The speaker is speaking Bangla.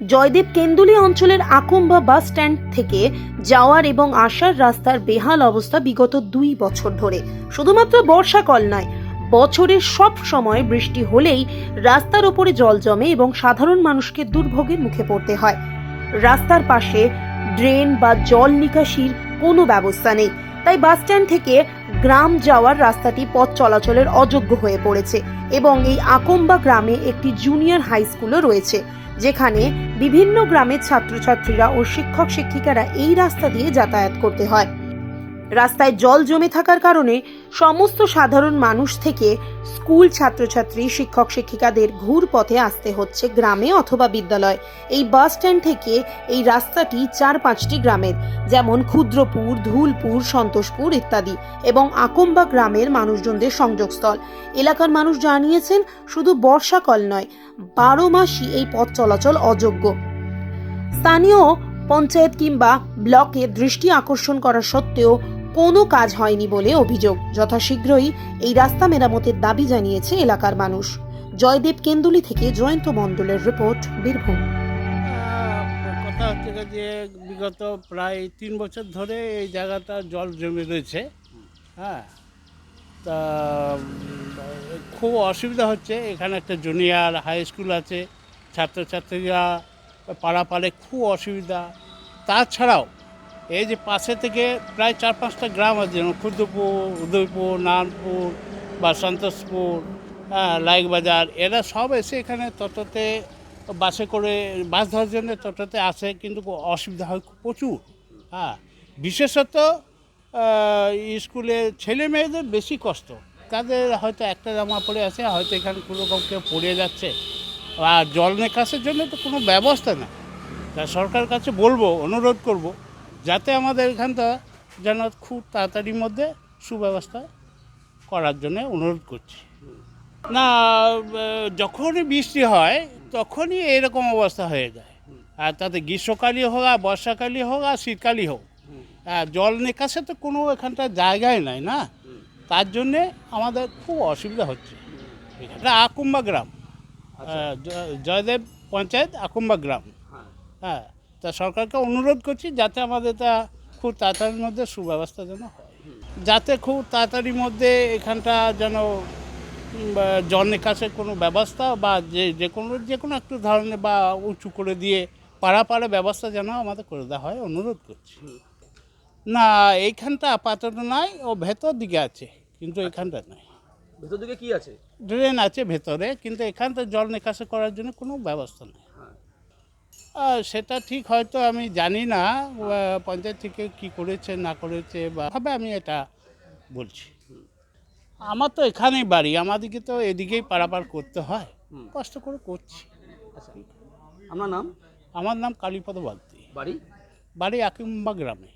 জয়দেব কেন্দুলি অঞ্চলের আকুম্বা বাস স্ট্যান্ড থেকে যাওয়ার এবং আসার রাস্তার বেহাল অবস্থা বিগত দুই বছর ধরে। শুধুমাত্র বর্ষাকাল নয়, বছরের সব সময় বৃষ্টি হলেই রাস্তার ওপরে জল জমে এবং সাধারণ মানুষকে দুর্ভোগের মুখে পড়তে হয়। রাস্তার পাশে ড্রেন বা জল নিকাশির কোনো ব্যবস্থা নেই। তাই বাস স্ট্যান্ড থেকে গ্রাম যাওয়ার রাস্তাটি পথ চলাচলের অযোগ্য হয়ে পড়েছে এবং এই আকম্বা গ্রামে একটি জুনিয়র হাই স্কুলও রয়েছে। যেখানে বিভিন্ন গ্রামের ছাত্রছাত্রীরা ও শিক্ষক শিক্ষিকারা এই রাস্তা দিয়ে যাতায়াত করতে হয়। রাস্তায় জল জমে থাকার কারণে সমস্ত সাধারণ মানুষ থেকে স্কুল ছাত্রছাত্রী, শিক্ষক, শিক্ষিকাদের ঘুর পথে আসতে হচ্ছে গ্রামে অথবা বিদ্যালয়। এই বাস স্ট্যান্ড থেকে এই রাস্তাটি চার পাঁচটি গ্রামের, যেমন ক্ষুদ্রপুর, ধুলপুর, সন্তোষপুর ইত্যাদি এবং আকম্বা গ্রামের মানুষজনদের সংযোগস্থল। এলাকার মানুষ জানিয়েছেন, শুধু বর্ষাকাল নয়, বারো মাসই এই পথ চলাচল অযোগ্য। স্থানীয় পঞ্চায়েত কিংবা ব্লকে দৃষ্টি আকর্ষণ করা সত্ত্বেও কোনো কাজ হয়নি বলে অভিযোগ। যথাশীঘ্রই এই রাস্তা মেরামতের দাবি জানিয়েছে এলাকার মানুষ। জয়দেব কেন্দুলি থেকে জয়ন্ত মণ্ডলের রিপোর্ট, বীরভূম। কথা হচ্ছে যে বিগত প্রায় তিন বছর ধরে এই জায়গাটা জল জমে রয়েছে। হ্যাঁ তা, খুব অসুবিধা হচ্ছে। এখানে একটা জুনিয়র হাই স্কুল আছে, ছাত্রছাত্রীরা পাড়াপাড়ে খুব অসুবিধা। তাছাড়াও এই যে পাশে থেকে প্রায় চার পাঁচটা গ্রাম আছে, যেমন ক্ষুদ্রপুর উদয়পুর নারায়ণপুর বা সন্তোষপুর হ্যাঁ লাইকবাজার, এরা সব এসে এখানে তততে বাসে করে, বাস ধরার জন্য টোটোতে আসে, কিন্তু অসুবিধা হয় প্রচুর হ্যাঁ। বিশেষত স্কুলে ছেলে মেয়েদের বেশি কষ্ট, তাদের হয়তো একটা জামা পরে আছে, হয়তো এখানে কোনো রকম কেউ পড়ে যাচ্ছে, আর জল নিকাশের জন্য তো কোনো ব্যবস্থা না তা সরকারের কাছে বলব, অনুরোধ করব যাতে আমাদের এখানটা যেন খুব তাড়াতাড়ির মধ্যে সুব্যবস্থা করার জন্য অনুরোধ করছি। না যখনই বৃষ্টি হয় তখনই এরকম অবস্থা হয়ে যায়। আর তাতে গ্রীষ্মকালই হোক আর বর্ষাকালই হোক আর শীতকালই হোক। আর জল নিকাশে তো কোনো এখানটা জায়গায় নাই না। তার জন্যে আমাদের খুব অসুবিধা হচ্ছে। এটা আকুম্বা গ্রাম। জয়দেব পঞ্চায়েত আকুম্বা গ্রাম। হ্যাঁ। তা সরকারকে অনুরোধ করছি যাতে আমাদের তা খুব তাড়াতাড়ির মধ্যে সুব্যবস্থা যেন হয়। যাতে খুব তাড়াতাড়ির মধ্যে এখানটা যেন জল নিকাশের কোনো ব্যবস্থা বা যে যে কোনো যে কোনো একটু ধরনের বা উঁচু করে দিয়ে পাড়া পাড়া ব্যবস্থা যেন আমাদের করে দেওয়া হয় অনুরোধ করছি। না এইখানটা আপাতত নাই ও ভেতর দিকে আছে কিন্তু এখানটা নাই। ভেতর দিকে কি আছে? ড্রেন আছে ভেতরে কিন্তু এখানটা জল নিকাশে করার জন্য কোনো ব্যবস্থা নেই। সেটা ঠিক হয়তো আমি জানি না পঞ্চায়েত থেকে কি করেছে না করেছে বা হবে আমি এটা বলছি। আমার তো এখানেই বাড়ি আমাদেরকে তো এদিকেই পারাপার করতে হয়। কষ্ট করে করছি। আচ্ছা আপনার নাম? আমার নাম কালীপদ বাগদি বাড়ি? বাড়ি আকিম্বা গ্রামে।